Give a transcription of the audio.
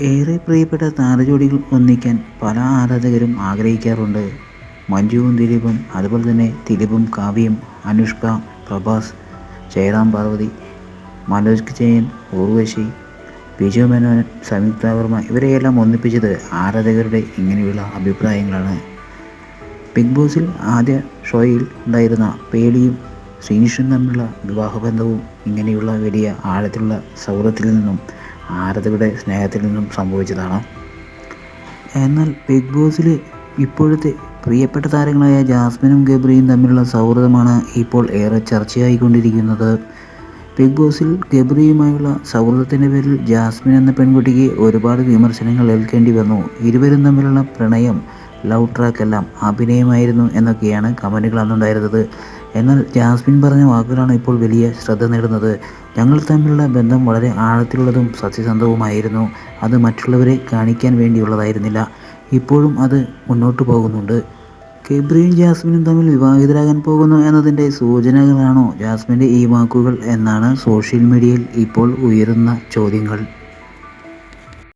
ഏറെ പ്രിയപ്പെട്ട താരജോഡികൾ ഒന്നിക്കാൻ പല ആരാധകരും ആഗ്രഹിക്കാറുണ്ട്. മഞ്ജുവും ദിലീപും അതുപോലെ തന്നെ ദിലീപും കാവ്യയും അനുഷ്ക പ്രഭാസ് ജയറാം പാർവതി മനോജ് ജയൻ ഊർവശി ബിജു മേനോൻ സംയുക്ത വർമ്മ ഇവരെയെല്ലാം ഒന്നിപ്പിച്ചത് ആരാധകരുടെ ഇങ്ങനെയുള്ള അഭിപ്രായങ്ങളാണ്. ബിഗ് ബോസിൽ ആദ്യ ഷോയിൽ ഉണ്ടായിരുന്ന പേടിയും ശ്രീനിഷും തമ്മിലുള്ള വിവാഹബന്ധവും ഇങ്ങനെയുള്ള വലിയ ആഴത്തിലുള്ള സൗഹൃദത്തിൽ നിന്നും ആരാധകരുടെ സ്നേഹത്തിൽ നിന്നും സംഭവിച്ചതാണ്. എന്നാൽ ബിഗ് ബോസിൽ ഇപ്പോഴത്തെ പ്രിയപ്പെട്ട താരങ്ങളായ ജാസ്മിനും ഗബ്രിയും തമ്മിലുള്ള സൗഹൃദമാണ് ഇപ്പോൾ ഏറെ ചർച്ചയായിക്കൊണ്ടിരിക്കുന്നത്. ബിഗ് ബോസിൽ ഗബ്രിയുമായുള്ള സൗഹൃദത്തിന്റെ പേരിൽ ജാസ്മിൻ എന്ന പെൺകുട്ടിക്ക് ഒരുപാട് വിമർശനങ്ങൾ ഏൽക്കേണ്ടി വന്നു. ഇരുവരും തമ്മിലുള്ള പ്രണയം ലൗ ട്രാക്ക് എല്ലാം അഭിനയമായിരുന്നു എന്നൊക്കെയാണ് കമന്റുകൾ അന്നുണ്ടായിരുന്നത്. എന്നാൽ ജാസ്മിൻ പറഞ്ഞ വാക്കുകളാണ് ഇപ്പോൾ വലിയ ശ്രദ്ധ നേടുന്നത്. ഞങ്ങൾ തമ്മിലുള്ള ബന്ധം വളരെ ആഴത്തിലുള്ളതും സത്യസന്ധവുമായിരുന്നു അത് മറ്റുള്ളവരെ കാണിക്കാൻ വേണ്ടിയുള്ളതായിരുന്നില്ല. ഇപ്പോഴും അത് മുന്നോട്ട് പോകുന്നുണ്ട്. കെബ്രിയും ജാസ്മിനും തമ്മിൽ വിവാഹിതരാകാൻ പോകുന്നു എന്നതിന്റെ സൂചനകളാണോ ജാസ്മിന്റെ ഈ വാക്കുകൾ എന്നാണ് സോഷ്യൽ മീഡിയയിൽ ഇപ്പോൾ ഉയരുന്ന ചോദ്യങ്ങൾ.